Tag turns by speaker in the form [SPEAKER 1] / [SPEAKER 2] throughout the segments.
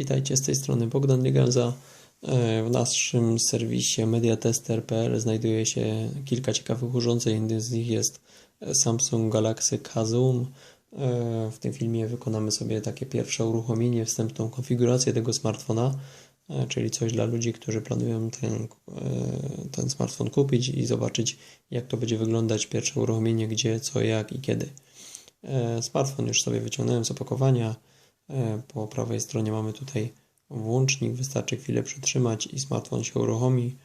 [SPEAKER 1] Witajcie z tej strony Bogdan Liganza. E, W naszym serwisie mediatester.pl znajduje się kilka ciekawych urządzeń. Jednym z nich jest Samsung Galaxy K Zoom. E, W tym filmie wykonamy sobie takie pierwsze uruchomienie, wstępną konfigurację tego smartfona, e, czyli coś dla ludzi, którzy planują ten, ten smartfon kupić i zobaczyć, jak to będzie wyglądać pierwsze uruchomienie, gdzie, co, jak i kiedy. Smartfon już sobie wyciągnąłem z opakowania. E, Po prawej stronie mamy tutaj włącznik, wystarczy chwilę przytrzymać i smartfon się uruchomi.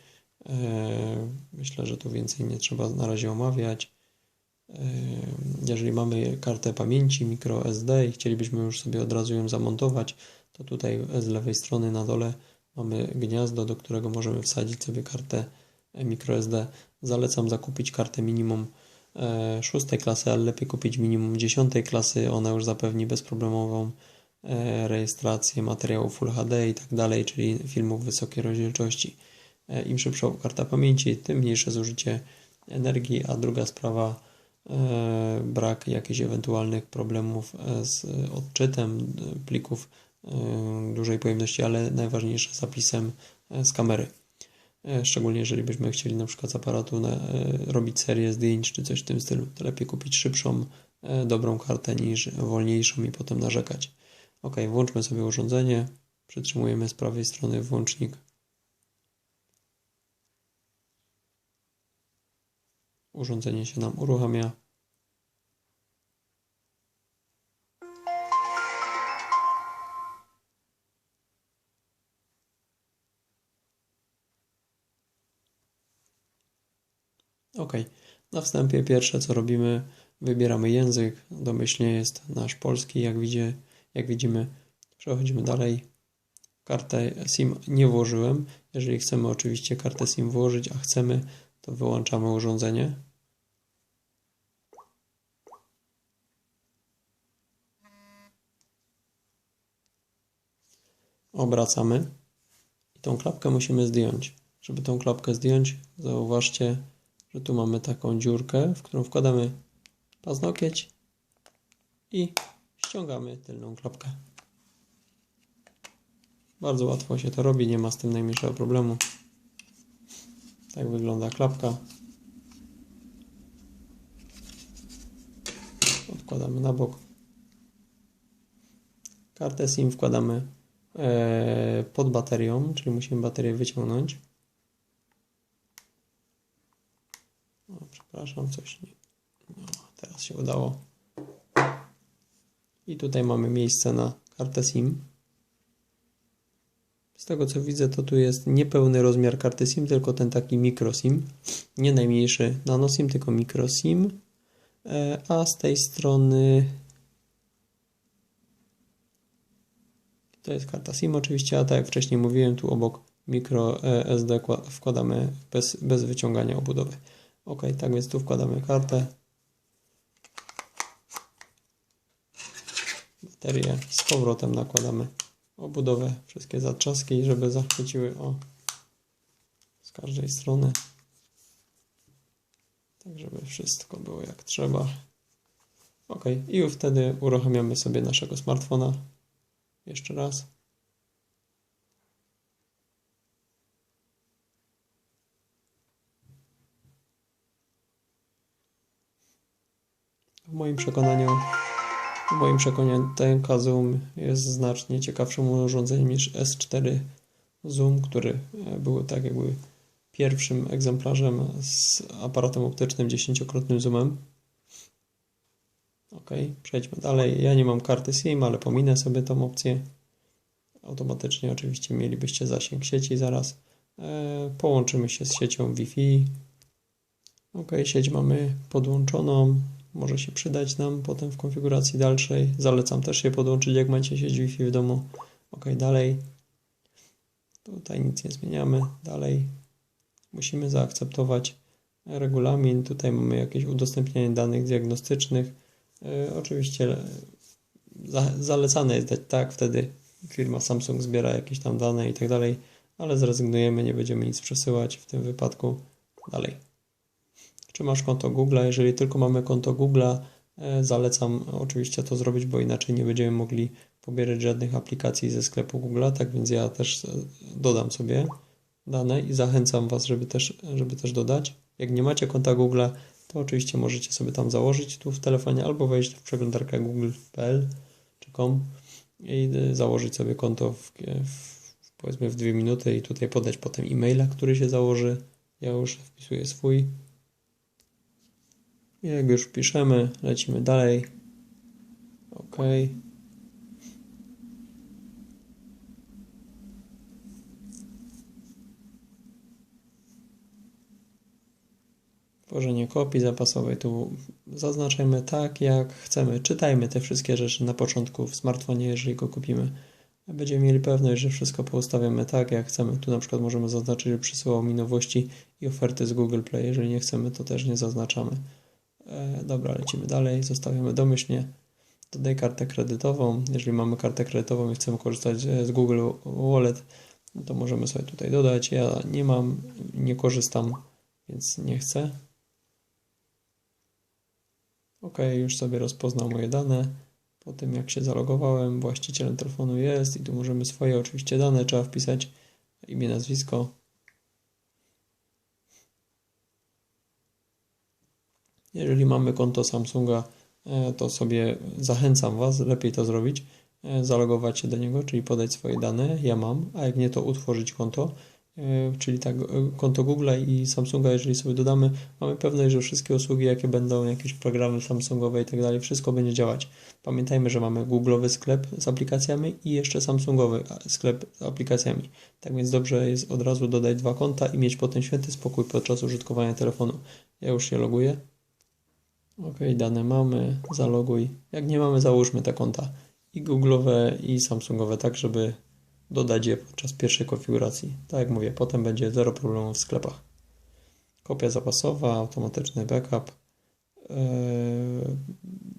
[SPEAKER 1] E, Myślę, że tu więcej nie trzeba na razie omawiać. E, Jeżeli mamy kartę pamięci microSD i chcielibyśmy już sobie od razu ją zamontować, to tutaj z lewej strony na dole mamy gniazdo, do którego możemy wsadzić sobie kartę microSD. Zalecam zakupić kartę minimum e, szóstej klasy, ale lepiej kupić minimum dziesiątej klasy. Ona już zapewni bezproblemową rejestrację materiałów Full HD i tak dalej, czyli filmów wysokiej rozdzielczości. E, Im szybsza karta pamięci, tym mniejsze zużycie energii, a druga sprawa e, brak jakichś ewentualnych problemów e, z odczytem e, plików e, dużej pojemności, ale najważniejsze zapisem e, z kamery. E, Szczególnie jeżeli byśmy chcieli na przykład z aparatu na, e, robić serię zdjęć czy coś w tym stylu, to lepiej kupić szybszą, e, dobrą kartę niż wolniejszą i potem narzekać. Ok, włączmy sobie urządzenie, przytrzymujemy z prawej strony włącznik. Urządzenie się nam uruchamia. Ok, na wstępie pierwsze co robimy, wybieramy język. Domyślnie jest nasz polski, jak, widzie, jak widzimy. Przechodzimy dalej. Kartę SIM nie włożyłem. Jeżeli chcemy oczywiście kartę SIM włożyć, a chcemy, to wyłączamy urządzenie. Obracamy i tą klapkę musimy zdjąć. Żeby tą klapkę zdjąć, zauważcie, że tu mamy taką dziurkę, w którą wkładamy paznokieć i ściągamy tylną klapkę. Bardzo łatwo się to robi, nie ma z tym najmniejszego problemu. Tak wygląda klapka. Odkładamy na bok. Kartę SIM wkładamy e, pod baterią, czyli musimy baterię wyciągnąć. O, przepraszam, coś nie. No, teraz się udało. I tutaj mamy miejsce na kartę SIM. Z tego co widzę, to tu jest niepełny rozmiar karty SIM, tylko ten taki micro SIM. Nie najmniejszy nano SIM, tylko micro SIM. E, A z tej strony to jest karta SIM oczywiście, a tak jak wcześniej mówiłem, tu obok micro e, SD kła- wkładamy bez, bez wyciągania obudowy. Ok, tak więc tu wkładamy kartę. Z powrotem nakładamy obudowę, wszystkie zatrzaski, żeby zachwyciły o z każdej strony. Tak, żeby wszystko było jak trzeba. Ok, i wtedy uruchamiamy sobie naszego smartfona. Jeszcze raz. W moim przekonaniu, w moim przekonaniu ten Zoom jest znacznie ciekawszym urządzeniem niż S4 Zoom, który e, był tak jakby pierwszym egzemplarzem z aparatem optycznym 10-krotnym zoomem. Ok, przejdźmy dalej. Ja nie mam karty SIM, ale pominę sobie tą opcję. Automatycznie oczywiście mielibyście zasięg sieci zaraz. E, połączymy się z siecią Wi-Fi. Ok, sieć mamy podłączoną. Może się przydać nam potem w konfiguracji dalszej. Zalecam też się podłączyć, jak macie sieć Wi-Fi w domu. Ok, dalej. Tutaj nic nie zmieniamy. Dalej. Musimy zaakceptować regulamin. Tutaj mamy jakieś udostępnianie danych diagnostycznych. E, oczywiście e, za, zalecane jest dać tak, wtedy firma Samsung zbiera jakieś tam dane i tak dalej, ale zrezygnujemy, nie będziemy nic przesyłać w tym wypadku. Dalej. Czy masz konto Google? Jeżeli tylko mamy konto Google, e, zalecam oczywiście to zrobić, bo inaczej nie będziemy mogli pobierać żadnych aplikacji ze sklepu Google, tak więc ja też e, dodam sobie dane i zachęcam Was, żeby też, żeby też dodać. Jak nie macie konta Google, to oczywiście możecie sobie tam założyć tu w telefonie albo wejść w przeglądarkę google.pl czy com i y, założyć sobie konto w, w, powiedzmy w dwie minuty i tutaj podać potem e-maila, który się założy. Ja już wpisuję swój. Jak już wpiszemy, lecimy dalej. OK. Tworzenie kopii zapasowej. Tu zaznaczajmy tak, jak chcemy. Czytajmy te wszystkie rzeczy na początku w smartfonie, jeżeli go kupimy. Będziemy mieli pewność, że wszystko poustawiamy tak, jak chcemy. Tu na przykład możemy zaznaczyć, że przysyłał mi nowości i oferty z Google Play. Jeżeli nie chcemy, to też nie zaznaczamy. E, dobra, lecimy dalej. Zostawiamy domyślnie. Dodaj kartę kredytową. Jeżeli mamy kartę kredytową i chcemy korzystać z Google Wallet, to możemy sobie tutaj dodać. Ja nie mam, nie korzystam, więc nie chcę. OK, już sobie rozpoznał moje dane. Po tym jak się zalogowałem, właścicielem telefonu jest i tu możemy swoje oczywiście dane, trzeba wpisać imię, nazwisko. Jeżeli mamy konto Samsunga, e, to sobie zachęcam Was, lepiej to zrobić, e, zalogować się do niego, czyli podać swoje dane, ja mam, a jak nie, to utworzyć konto E, czyli tak konto Google i Samsunga, jeżeli sobie dodamy, mamy pewność, że wszystkie usługi, jakie będą, jakieś programy Samsungowe i tak dalej, wszystko będzie działać. Pamiętajmy, że mamy Google'owy sklep z aplikacjami i jeszcze Samsungowy sklep z aplikacjami. Tak więc dobrze jest od razu dodać dwa konta i mieć potem święty spokój podczas użytkowania telefonu. Ja już się loguję. Ok, dane mamy, zaloguj. Jak nie mamy, załóżmy te konta i Google'owe i Samsungowe, tak żeby dodać je podczas pierwszej konfiguracji. Tak jak mówię, potem będzie zero problemów w sklepach. Kopia zapasowa, automatyczny backup. Eee,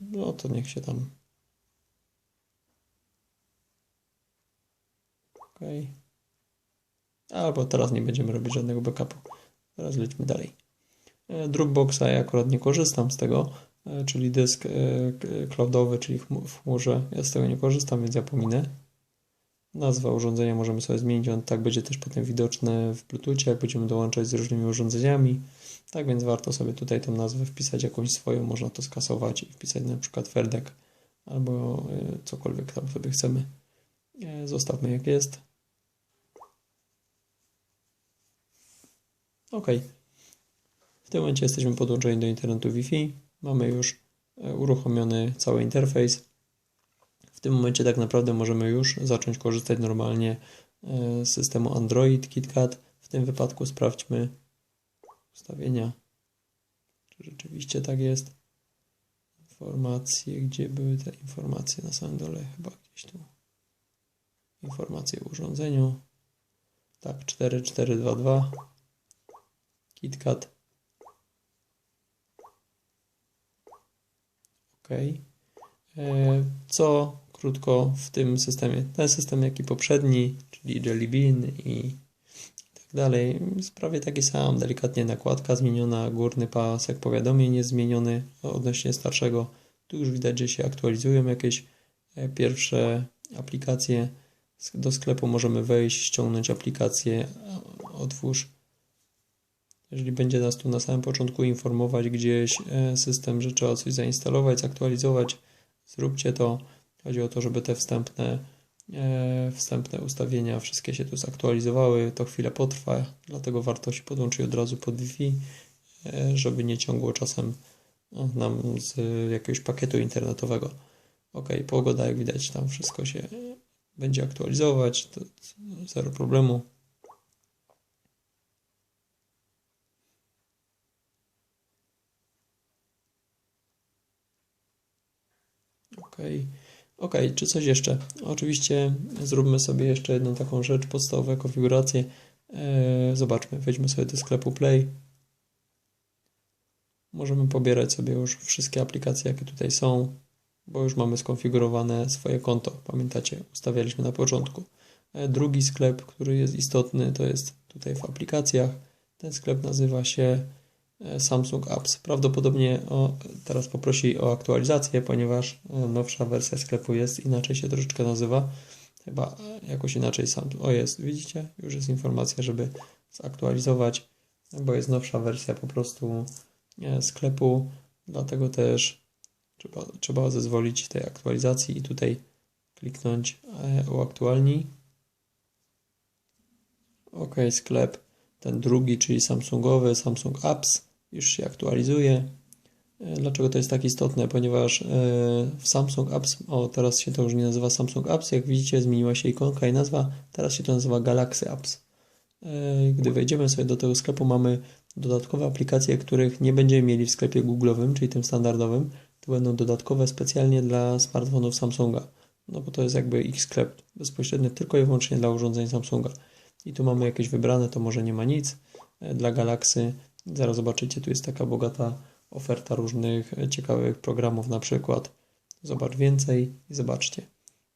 [SPEAKER 1] no to niech się tam. OK. Albo teraz nie będziemy robić żadnego backupu. Teraz lećmy dalej. Dropboxa ja akurat nie korzystam z tego, eee, czyli dysk cloudowy, czyli w chmurze. Ja z tego nie korzystam, więc ja pominę. Nazwę urządzenia możemy sobie zmienić, on tak będzie też potem widoczny w Bluetoothie, jak będziemy dołączać z różnymi urządzeniami. Tak więc warto sobie tutaj tą nazwę wpisać jakąś swoją, można to skasować i wpisać na przykład Ferdek albo e, cokolwiek tam sobie chcemy. E, zostawmy jak jest. OK. W tym momencie jesteśmy podłączeni do internetu Wi-Fi. Mamy już e, uruchomiony cały interfejs tym momencie tak naprawdę możemy już zacząć korzystać normalnie e, z systemu Android KitKat. W tym wypadku sprawdźmy ustawienia, czy rzeczywiście tak jest. Informacje, gdzie były te informacje na samym dole, chyba gdzieś tu. Informacje o urządzeniu. Tak, 4422 KitKat. OK. E, co krótko w tym systemie. Ten system, jak i poprzedni, czyli Jelly Bean i tak dalej, jest prawie taki sam. Delikatnie nakładka zmieniona, górny pasek powiadomień jest zmieniony odnośnie starszego. Tu już widać, że się aktualizują jakieś e, pierwsze aplikacje. Do sklepu możemy wejść, ściągnąć aplikację, otwórz. Jeżeli będzie nas tu na samym początku informować gdzieś e, system, że trzeba coś zainstalować, zaktualizować, zróbcie to. Chodzi o to, żeby te wstępne, e, wstępne ustawienia wszystkie się tu zaktualizowały. To chwilę potrwa, dlatego warto się podłączyć od razu pod Wi-Fi, e, żeby nie ciągło czasem nam z jakiegoś pakietu internetowego. Ok, pogoda, jak widać, tam wszystko się będzie aktualizować, to zero problemu. Ok. Ok, czy coś jeszcze? Oczywiście zróbmy sobie jeszcze jedną taką rzecz, podstawową konfigurację. Eee, zobaczmy, wejdźmy sobie do sklepu Play. Możemy pobierać sobie już wszystkie aplikacje, jakie tutaj są, bo już mamy skonfigurowane swoje konto. Pamiętacie, ustawialiśmy na początku. Eee, drugi sklep, który jest istotny, to jest tutaj w aplikacjach. Ten sklep nazywa się Samsung Apps. Prawdopodobnie o, teraz poprosi o aktualizację, ponieważ e, nowsza wersja sklepu jest, inaczej się troszeczkę nazywa. Chyba e, jakoś inaczej sam. O jest, widzicie? Już jest informacja, żeby zaktualizować, bo jest nowsza wersja po prostu e, sklepu, dlatego też trzeba, trzeba zezwolić tej aktualizacji i tutaj kliknąć e, uaktualnij. OK, sklep ten drugi, czyli Samsungowy, Samsung Apps już się aktualizuje. E, Dlaczego to jest tak istotne? Ponieważ e, w Samsung Apps, o teraz się to już nie nazywa Samsung Apps, jak widzicie zmieniła się ikonka i nazwa, teraz się to nazywa Galaxy Apps. E, Gdy wejdziemy sobie do tego sklepu, mamy dodatkowe aplikacje, których nie będziemy mieli w sklepie Google'owym, czyli tym standardowym. To będą dodatkowe specjalnie dla smartfonów Samsunga. No bo to jest jakby ich sklep bezpośrednio tylko i wyłącznie dla urządzeń Samsunga. I tu mamy jakieś wybrane, to może nie ma nic. Dla Galaxy, zaraz zobaczycie, tu jest taka bogata oferta różnych e, ciekawych programów, na przykład zobacz więcej i zobaczcie.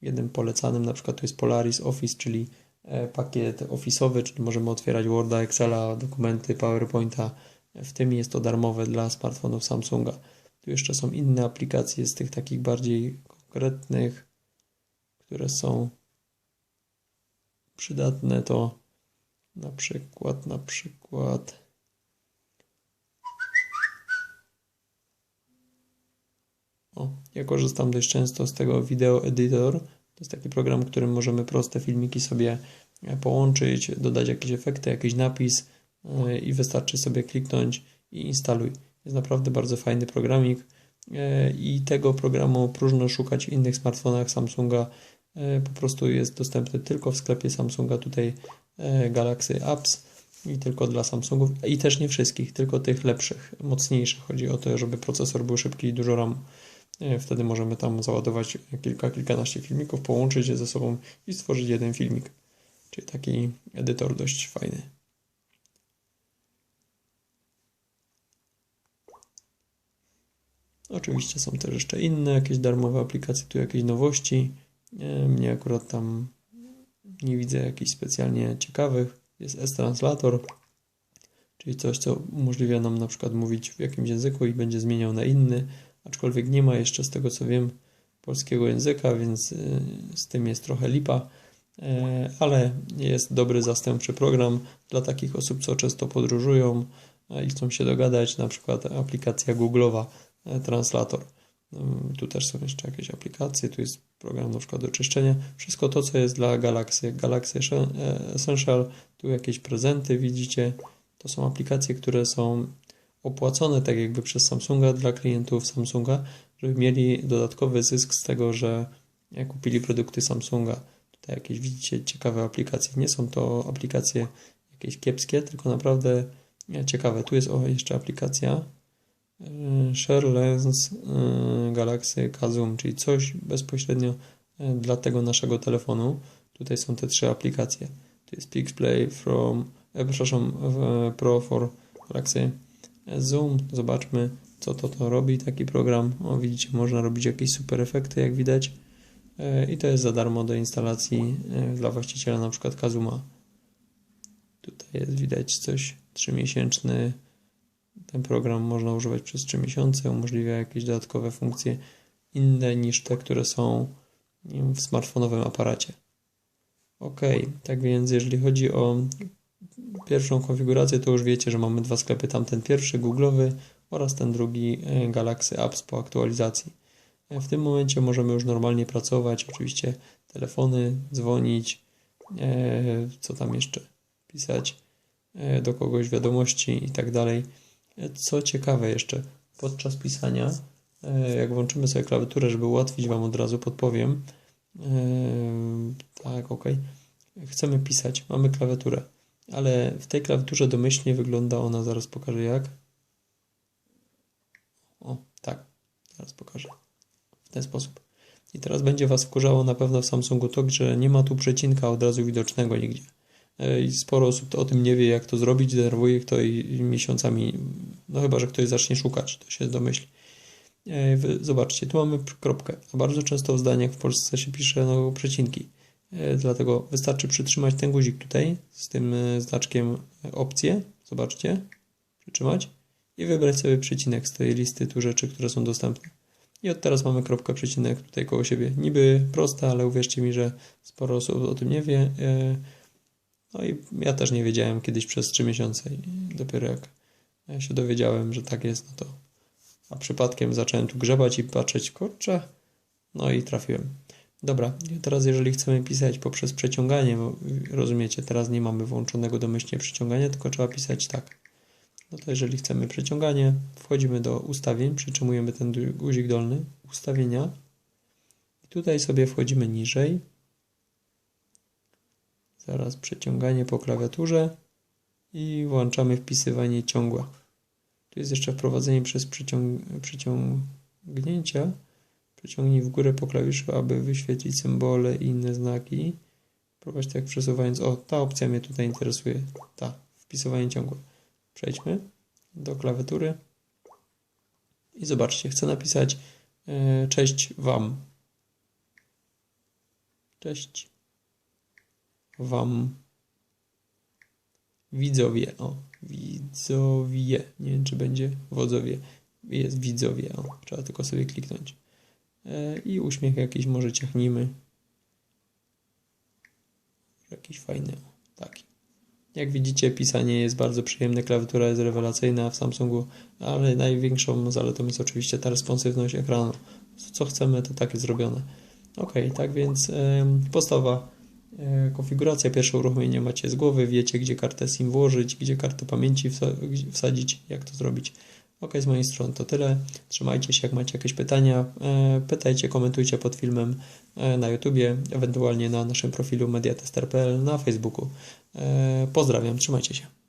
[SPEAKER 1] Jednym polecanym na przykład to jest Polaris Office, czyli e, pakiet ofisowy, czyli możemy otwierać Worda, Excela, dokumenty, PowerPointa. W tym jest to darmowe dla smartfonów Samsunga. Tu jeszcze są inne aplikacje z tych takich bardziej konkretnych, które są przydatne, to na przykład, na przykład o, ja korzystam dość często z tego Video Editor. To jest taki program, którym możemy proste filmiki sobie e, połączyć, dodać jakieś efekty, jakiś napis e, i wystarczy sobie kliknąć i instaluj. Jest naprawdę bardzo fajny programik e, i tego programu próżno szukać w innych smartfonach Samsunga. Po prostu jest dostępny tylko w sklepie Samsunga tutaj Galaxy Apps i tylko dla Samsungów i też nie wszystkich, tylko tych lepszych, mocniejszych. Chodzi o to, żeby procesor był szybki i dużo RAM. Wtedy możemy tam załadować kilka, kilkanaście filmików, połączyć je ze sobą i stworzyć jeden filmik. Czyli taki edytor dość fajny. Oczywiście są też jeszcze inne jakieś darmowe aplikacje, tu jakieś nowości. Mnie akurat tam nie widzę jakichś specjalnie ciekawych. Jest S-Translator, czyli coś, co umożliwia nam na przykład mówić w jakimś języku i będzie zmieniał na inny, aczkolwiek nie ma jeszcze z tego co wiem polskiego języka, więc y, z tym jest trochę lipa, E, ale jest dobry zastępczy program dla takich osób, co często podróżują e, i chcą się dogadać, na przykład aplikacja Google'owa e, Translator. Ym, Tu też są jeszcze jakieś aplikacje, tu jest program na przykład do czyszczenia. Wszystko to, co jest dla Galaxy. Galaxy Essen- Essential, tu jakieś prezenty widzicie. To są aplikacje, które są opłacone tak jakby przez Samsunga dla klientów Samsunga, żeby mieli dodatkowy zysk z tego, że e, kupili produkty Samsunga. Tutaj jakieś widzicie ciekawe aplikacje. Nie są to aplikacje jakieś kiepskie, tylko naprawdę e, ciekawe. Tu jest o, jeszcze aplikacja e, Share Lens Galaxy Kazum, czyli coś bezpośrednio dla tego naszego telefonu. Tutaj są te trzy aplikacje. Tu jest Pixplay from, e, przepraszam, Pro for Galaxy Zoom. Zobaczmy, co to, to robi taki program. O, widzicie, można robić jakieś super efekty, jak widać. E, I to jest za darmo do instalacji e, dla właściciela na przykład Kazuma. Tutaj jest widać coś 3-miesięczny. Ten program można używać przez 3 miesiące, umożliwia jakieś dodatkowe funkcje inne niż te, które są wiem, w smartfonowym aparacie. Ok, tak więc jeżeli chodzi o pierwszą konfigurację, to już wiecie, że mamy dwa sklepy. Tamten pierwszy Google'owy oraz ten drugi e, Galaxy Apps po aktualizacji. E, W tym momencie możemy już normalnie pracować, oczywiście telefony, dzwonić, e, co tam jeszcze pisać do kogoś wiadomości i tak dalej. Co ciekawe jeszcze, podczas pisania, jak włączymy sobie klawiaturę, żeby ułatwić Wam od razu podpowiem, tak, ok, chcemy pisać, mamy klawiaturę, ale w tej klawiaturze domyślnie wygląda ona, zaraz pokażę jak. O, tak, zaraz pokażę w ten sposób. I teraz będzie Was wkurzało na pewno w Samsungu to, że nie ma tu przecinka od razu widocznego nigdzie. E, I sporo osób o tym nie wie, jak to zrobić, denerwuje to i miesiącami, no chyba, że ktoś zacznie szukać, to się domyśli. E, Zobaczcie, tu mamy kropkę, a bardzo często w zdaniach w Polsce się pisze no, przecinki. E, Dlatego wystarczy przytrzymać ten guzik tutaj z tym e, znaczkiem e, opcje, zobaczcie, przytrzymać i wybrać sobie przecinek z tej listy tu rzeczy, które są dostępne. I od teraz mamy kropkę, przecinek tutaj koło siebie. Niby proste, ale uwierzcie mi, że sporo osób o tym nie wie. No i ja też nie wiedziałem kiedyś przez 3 miesiące i dopiero jak ja się dowiedziałem, że tak jest, no to a przypadkiem zacząłem tu grzebać i patrzeć, kurczę, no i trafiłem. Dobra, teraz jeżeli chcemy pisać poprzez przeciąganie, rozumiecie, teraz nie mamy włączonego domyślnie przeciągania, tylko trzeba pisać tak. No to jeżeli chcemy przeciąganie, wchodzimy do ustawień, przytrzymujemy ten guzik dolny, ustawienia i tutaj sobie wchodzimy niżej. Zaraz przeciąganie po klawiaturze i włączamy wpisywanie ciągłe. Tu jest jeszcze wprowadzenie przez przyciąg przyciągnięcia. Przyciągnij w górę po klawiszu, aby wyświetlić symbole i inne znaki. Prowadź tak przesuwając. O, ta opcja mnie tutaj interesuje. Ta, wpisywanie ciągłe. Przejdźmy do klawiatury. I zobaczcie, chcę napisać e, cześć Wam. Cześć Wam. Widzowie. O, widzowie. Nie wiem, czy będzie wodzowie. Jest widzowie. O, trzeba tylko sobie kliknąć. E, I uśmiech jakiś może ciachnijmy. Jakiś fajny. Taki. Jak widzicie, pisanie jest bardzo przyjemne, klawiatura jest rewelacyjna w Samsungu, ale największą zaletą jest oczywiście ta responsywność ekranu. Co chcemy, to tak jest zrobione. Ok, tak więc em, podstawa e, konfiguracja, pierwsze uruchomienie macie z głowy, wiecie gdzie kartę SIM włożyć, gdzie kartę pamięci wsa- wsadzić, jak to zrobić. Ok, z mojej strony to tyle. Trzymajcie się, jak macie jakieś pytania, e, pytajcie, komentujcie pod filmem e, na YouTubie, ewentualnie na naszym profilu mediatester.pl na Facebooku. E, Pozdrawiam, trzymajcie się.